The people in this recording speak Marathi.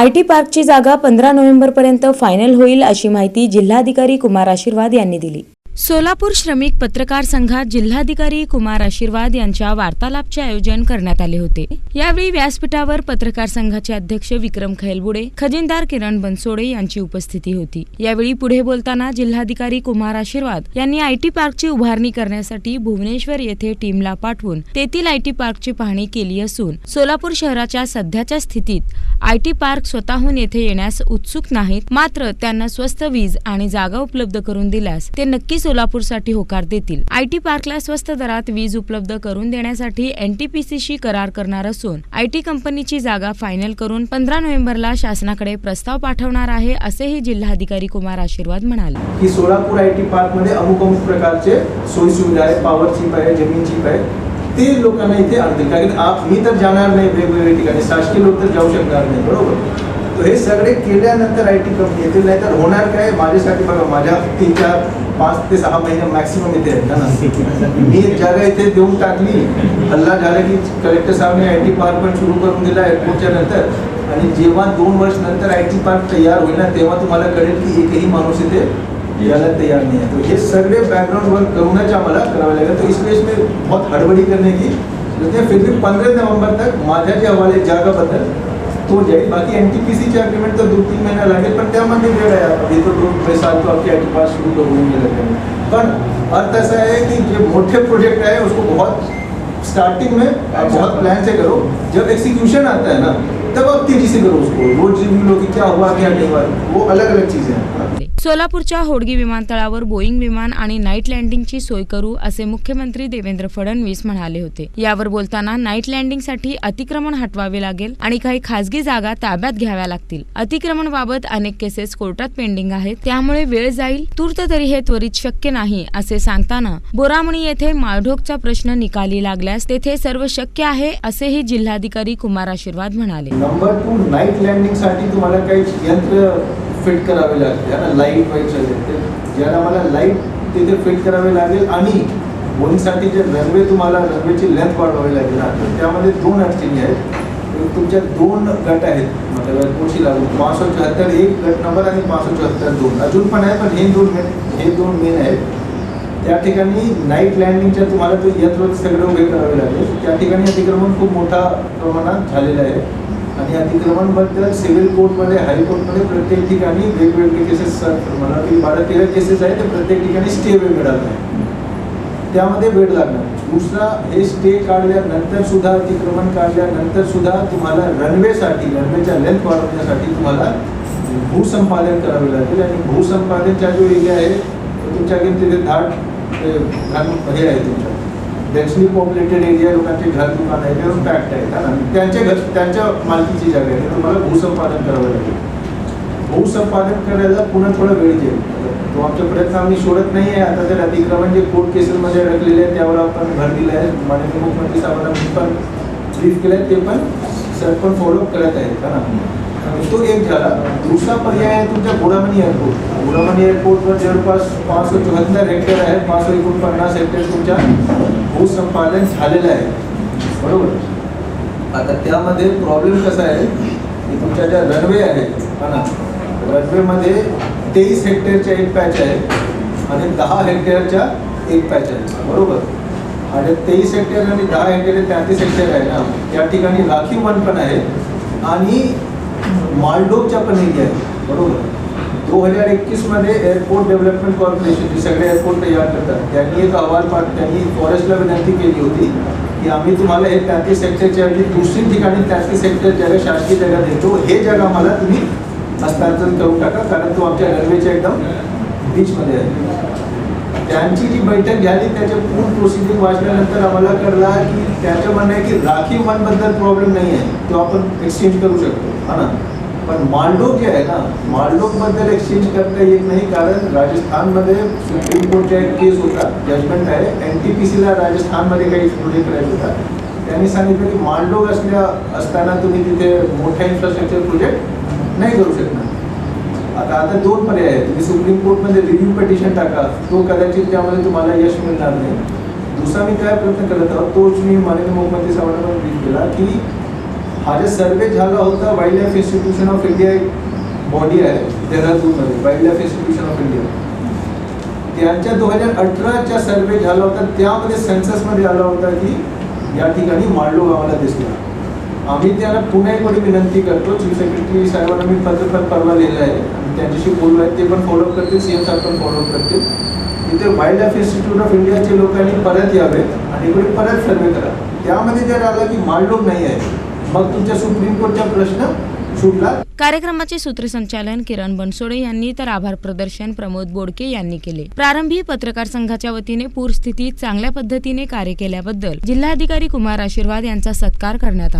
आय टी पार्कची जागा पंधरा नोव्हेंबरपर्यंत फायनल होईल अशी माहिती जिल्हाधिकारी कुमार आशीर्वाद यांनी दिली. सोलापूर श्रमिक पत्रकार संघात जिल्हाधिकारी कुमार आशीर्वाद यांच्या वार्तालापचे आयोजन करण्यात आले होते. यावेळी व्यासपीठावर पत्रकार संघाचे अध्यक्ष विक्रम खैलबुडे खजिनदार किरण बनसोडे यांची उपस्थिती होती. यावेळी पुढे बोलताना जिल्हाधिकारी कुमार आशीर्वाद यांनी आयटी पार्कची उभारणी करण्यासाठी भुवनेश्वर येथे टीमला पाठवून तेथील आयटी पार्कची पाहणी केली असून सोलापूर शहराच्या सध्याच्या स्थितीत आयटी पार्क स्वतःहून येथे येण्यास उत्सुक नाहीत मात्र त्यांना स्वस्त वीज आणि जागा उपलब्ध करून दिल्यास ते नक्कीच सोलापूरसाठी होकार देतील. आयटी पार्कला स्वस्त दरात वीज उपलब्ध करून देण्यासाठी एनटीपीसीशी करार करणार असून आयटी कंपनीची जागा फायनल करून पंधरा नोव्हेंबरला शासनाकडे प्रस्ताव पाठवणार आहे असेही जिल्हाधिकारी कुमार आशीर्वाद म्हणाले. की सोलापूर आय टी पार्कमध्ये अमुक अमुक प्रकारचे सोयी सुविधा आहे पॉवर चिप आहे जमीन चिप आहे. ते लोकांना इथे आणतील. कारण आप मी तर जाणार नाही वेगवेगळ्या ठिकाणी. शासकीय लोक तर जाऊ शकणार नाही बरोबर? हे सगळे केल्यानंतर आय टी कंपनी येतील नाही तर होणार काय? माझ्यासाठी बघा माझ्या तीन चार पाच ते सहा महिने मॅक्सिमम इथे आहेत ना. मी जागा इथे देऊन टाकली. हल्ला झाला की कलेक्टर साहेबने आय टी पार्क पण सुरू करून दिला एअरपोर्टच्या नंतर. आणि जेव्हा दोन वर्ष नंतर आय टी पार्क तयार होईल ना तेव्हा तुम्हाला कळेल की एकही माणूस इथे यायला तैयार नहीं है तो ये सगळे बैकग्राउंड वर्क करूनच आम्हाला करावं लागेल. तो इसलिए इसमें बहुत हड़बड़ी करने म्हणजे की जरूरत फिर भी पंद्रह नवंबर तक माझ्या जे हवाले जागा बदल तो जाईल बाकी एन टी पी सीचे अग्रीमेंट तर दोन तीन महिना लागेल पण त्यामध्ये वेळ आहे अभी तो दोन साल तो आपके टी पास शुरू तो होंगे लगेंगे पण अर्थ ऐसा है की जो मोटे प्रोजेक्ट है उसको बहुत स्टार्टिंग में आप बहुत प्लान से करो। जब एक्सिक्यूशन आता है ना तब आप तेज़ी से करो उसको। वो रिव्यू लो कि क्या हुआ क्या नहीं हुआ। वो अलग अलग चीज़ें हैं। सोलापूरच्या होडगी विमानतळावर बोईंग विमान आणि नाईट लँडिंगची सोय करू असे मुख्यमंत्री देवेंद्र फडणवीस म्हणाले होते. यावर बोलताना नाईट लँडिंगसाठी अतिक्रमण हटवावे लागेल आणि काही खासगी जागा ताब्यात घ्याव्या लागतील. अतिक्रमण बाबत अनेक केसेस कोर्टात पेंडिंग आहेत. त्यामुळे वेळ जाईल. तूर्त तरी हे त्वरित शक्य नाही असे सांगताना बोरामणी येथे माळढोकचा प्रश्न निकाली लागल्यास तेथे सर्व शक्य आहे असेही जिल्हाधिकारी कुमार आशीर्वाद म्हणाले. नंबर टू नाईट लँडिंगसाठी तुम्हाला काही यंत्र फिट करावे लागते ना? लाइट व्हायचे ते. ज्याला मला लाइट तिथे फिट करावे लागेल आणि बोईंगसाठी जे रनवे तुम्हाला रनवेची लेंथ वाढवावी लागेल ना तर त्यामध्ये दोन अडचणी आहेत. तुमच्या दोन गट आहेत मतलब कोशी लागून पाचशे चौहत्तर एक गट नंबर आणि पाचशे चौहत्तर दोन. अजून पण आहे पण हे दोन मेन हे दोन मेन आहेत. त्या ठिकाणी नाईट लँडिंगच्या तुम्हाला तो यंत्र सगळं उभे करावे लागेल. त्या ठिकाणी अतिक्रमण खूप मोठा प्रमाणात झालेलं आहे. आणि अतिक्रमणबद्दल सिव्हिल कोर्टमध्ये हायकोर्टमध्ये प्रत्येक ठिकाणी वेगवेगळे केसेस मला की बारा तेरा केसेस आहेत ते प्रत्येक ठिकाणी स्टे वेळ मिळाला आहे. त्यामध्ये वेळ लागणार. दुसरा हे स्टे काढल्यानंतर सुद्धा अतिक्रमण काढल्यानंतर सुद्धा तुम्हाला रनवेसाठी रनवेच्या लेंथ वाढवण्यासाठी तुम्हाला भूसंपादन करावे लागेल. आणि भूसंपादनचा जो एरिया आहे तो तुमच्याकडे तिथे दाट घालून हे आहे तुमच्या डेन्सली पॉप्युलेटेड एरिया लोकांचे घर दुकान आहे ते पॅक्ट आहेत ना त्यांच्या घर त्यांच्या मालकीची जागा आहे. तुम्हाला भूसंपादन करावं लागेल. भूसंपादन करायला पुन्हा थोडा वेळ जाईल तो आमचा प्रयत्न आम्ही सोडत नाही आहे आता तर अतिक्रमण जे कोर्ट केसेसमध्ये अडकलेले आहे त्यावर आपण भर दिला आहे. माननीय मुख्यमंत्री साहेबांना पण ब्रीफ केलं आहे ते पण सर पण फॉलोअप करत आहेत. का ना तो एक झाला. दुसरा पर्याय आहे तुमच्या गोडामणी एअरपोर्ट बुडामणी एअरपोर्टवर जवळपास पाचशे चौहत्तर हेक्टर आहे. पाचशे एकोणपन्नास हेक्टर तुमच्या भूसंपादन झालेलं आहे. बरोबर? आता त्यामध्ये प्रॉब्लेम कसा आहे? की तुमच्या ज्या रनवे आहेत ना रनवेमध्ये तेवीस हेक्टरच्या एक पॅच आहे आणि दहा हेक्टरच्या एक पॅच आहे. बरोबर? आणि तेवीस हेक्टर आणि दहा हेक्टर तेहतीस हेक्टर आहे ना. त्या ठिकाणी राखीव वन पण आहे. आणि मालडोकच्या पण एरिया आहे बरोबर? दोन हजार एकवीसमध्ये एअरपोर्ट डेव्हलपमेंट कॉर्पोरेशन जे सगळे एअरपोर्ट तयार करतात. त्यांनी एक अहवाल पाठ त्यांनी फॉरेस्टला विनंती केली होती की आम्ही तुम्हाला हे तेहतीस सेक्टरच्या ऐवजी दुसरी ठिकाणी तेहतीस सेक्टर जागा शासकीय जागा देतो हे जागा मला तुम्ही हस्तांतरण करून टाका. कारण तो आमच्या रेल्वेच्या एकदम बीचमध्ये आहे. त्यांची जी बैठक झाली, त्याच्या पूर्ण प्रोसिडिंग वाचल्यानंतर आम्हाला कळला की त्याचं म्हणणं आहे की राखीव वनबद्दल प्रॉब्लेम नाही आहे तो आपण एक्सचेंज करू शकतो, हा ना? पण मालडोक जे आहे ना मालडोकबद्दल एक्सचेंज करता येत नाही कारण राजस्थानमध्ये सुप्रीम कोर्टचा एक केस होता. जजमेंट आहे. एन टी पी सीला काही प्रोजेक्ट करायचा होता. त्यांनी सांगितलं की मालडोक असल्या असताना तुम्ही तिथे मोठ्या इन्फ्रास्ट्रक्चर प्रोजेक्ट नाही करू शकणार. आता आता दोन पर्याय आहेत. तुम्ही सुप्रीम कोर्टमध्ये रिव्ह्यू पिटिशन टाका. तो कदाचित त्यामध्ये तुम्हाला यश मिळणार नाही. दुसरा मी काय प्रयत्न करत आहोत तोच मी माननीय मुख्यमंत्री साहेबांना पण केला की हा जे सर्वे झाला होता wild life institution of India एक बॉडी आहे देहरादूनमध्ये wild life institution of India त्यांच्या दोन हजार अठराचा सर्वे झाला होता त्यामध्ये सेन्ससमध्ये आला होता की या ठिकाणी मांडलो गावाला दिसला. आम्ही त्याला पुन्हा एक विनंती करतो चीफ सेक्रेटरी साहेबांना मी पत्र पण परवा लिहिलं आहे त्यांच्याशी बोललो आहे ते पण फॉलोअप करतील सी एम साहेब पण फॉलोअप करतील. तिथे वाईल्ड लाईफ इन्स्टिट्यूट ऑफ इंडियाचे लोकांनी परत यावेत आणि इकडे परत सर्वे करा. त्यामध्ये जर आलं की मांडलोक नाही आहे मग तुमच्या सुप्रीम कोर्टचा प्रश्न कार्यक्रमाचे सूत्रसंचालन किरण बनसोडे यांनी तर आभार प्रदर्शन प्रमोद बोडके यांनी केले. प्रारंभी पत्रकार संघाच्या वतीने पूरस्थितीत चांगल्या पद्धतीने कार्य केल्याबद्दल जिल्हाधिकारी कुमार आशीर्वाद यांचा सत्कार करण्यात आला.